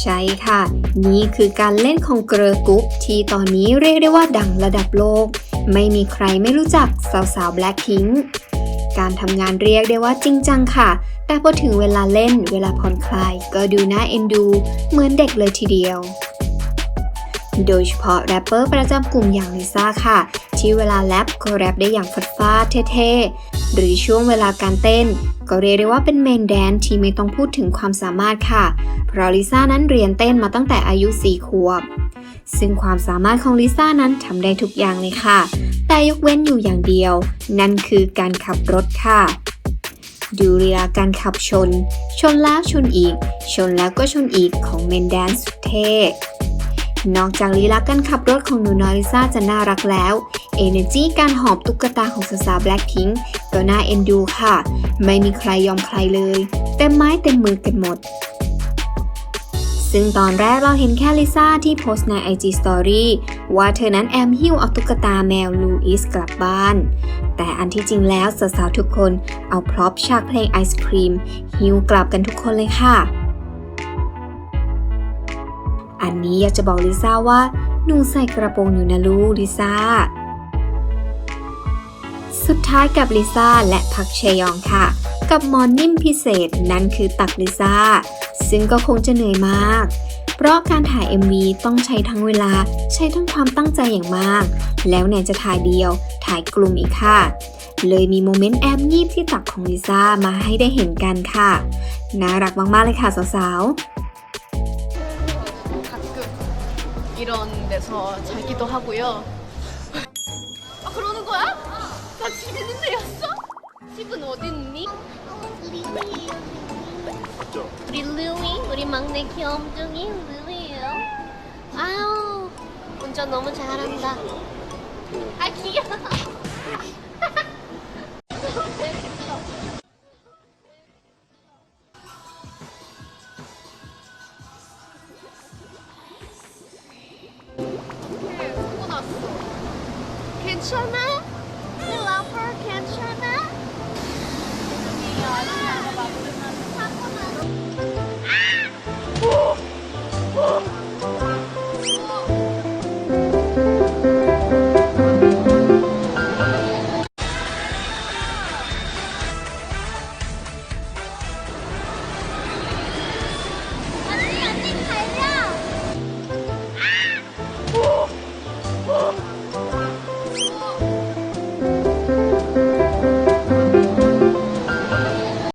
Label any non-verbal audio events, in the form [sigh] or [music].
ใช่ค่ะ นี่คือการเล่นของเกรอร์กรุ๊ปที่ตอนนี้เรียกได้ว่าดังระดับโลก ไม่มีใครไม่รู้จักสาวๆ Blackpink การทำงานเรียกได้ว่าจริงจังค่ะ แต่พอถึงเวลาเล่นเวลาผ่อนคลาย ก็ดูน่าเอ็นดู เหมือนเด็กเลยทีเดียว โดยเฉพาะแรปเปอร์ประจำกลุ่มอย่างลิซ่าค่ะ ที่เวลาแรปก็แรปได้อย่างฟัดฟาดเท่ๆ หรือช่วงเวลาการเต้น ก็เรียกได้ว่าเป็นเมนแดนที่ไม่ต้องพูดถึงความสามารถค่ะ เพราะลิซ่านั้นเรียนเต้นมาตั้งแต่อายุ 4 ขวบ ซึ่งความสามารถของลิซ่านั้นทำได้ทุกอย่างเลยค่ะ แต่ยกเว้นอยู่อย่างเดียว นั่นคือการขับรถค่ะดูลีลาการขับชน ชนแล้วชนอีก ชนแล้วก็ชนอีกของเมนแดนสุดเท่ นอกจากลีลาการขับรถของหนูน้อยลิซ่าจะน่ารักแล้ว เอเนจีการหอบตุ๊กตาของสาวๆแบล็คพิงก์ก็น่าเอ็นดูค่ะ ไม่มีใครยอมใครเลย เต็มไม้เต็มมือกันหมด ซึ่งตอนแรกเราเห็นแค่ลิซ่าที่โพสต์ใน IG Story ว่าเธอนั้นแอมหิ้วเอาตุ๊กตาแมวลูอิสกลับบ้าน แต่อันที่จริงแล้วสาวๆทุกคนเอาพร็อพฉากเพลงไอศครีมหิ้วกลับกันทุกคนเลยค่ะ อันนี้อยากจะบอกลิซ่าว่า หนูใส่กระโปรงอยู่นะลูกลิซ่า สุดท้ายกับลิซ่าและพักเชยองค่ะ กับมอนนิ่มพิเศษนั่นคือตักลิซ่า ซึ่งก็คงจะเหนื่อยมาก เพราะการถ่าย MV ต้องใช้ทั้งเวลา ใช้ทั้งความตั้งใจอย่างมาก แล้วไหนจะถ่ายเดียว ถ่ายกลุ่มอีกค่ะเลยมีโมเมนต์แอบงีบที่ตักของลิซ่ามาให้ได้เห็นกันค่ะ น่ารักมาก ๆ เลยค่ะสาว ๆ 이런 데서 자기도 하고요. 아 그러는 거야? 나 있는 데였어? 집은 어디 있니? 우리 루이, 우리 막내 귀염둥이 루이예요. 아유, 운전 너무 잘한다. 아 귀여워. [laughs] Can't show me?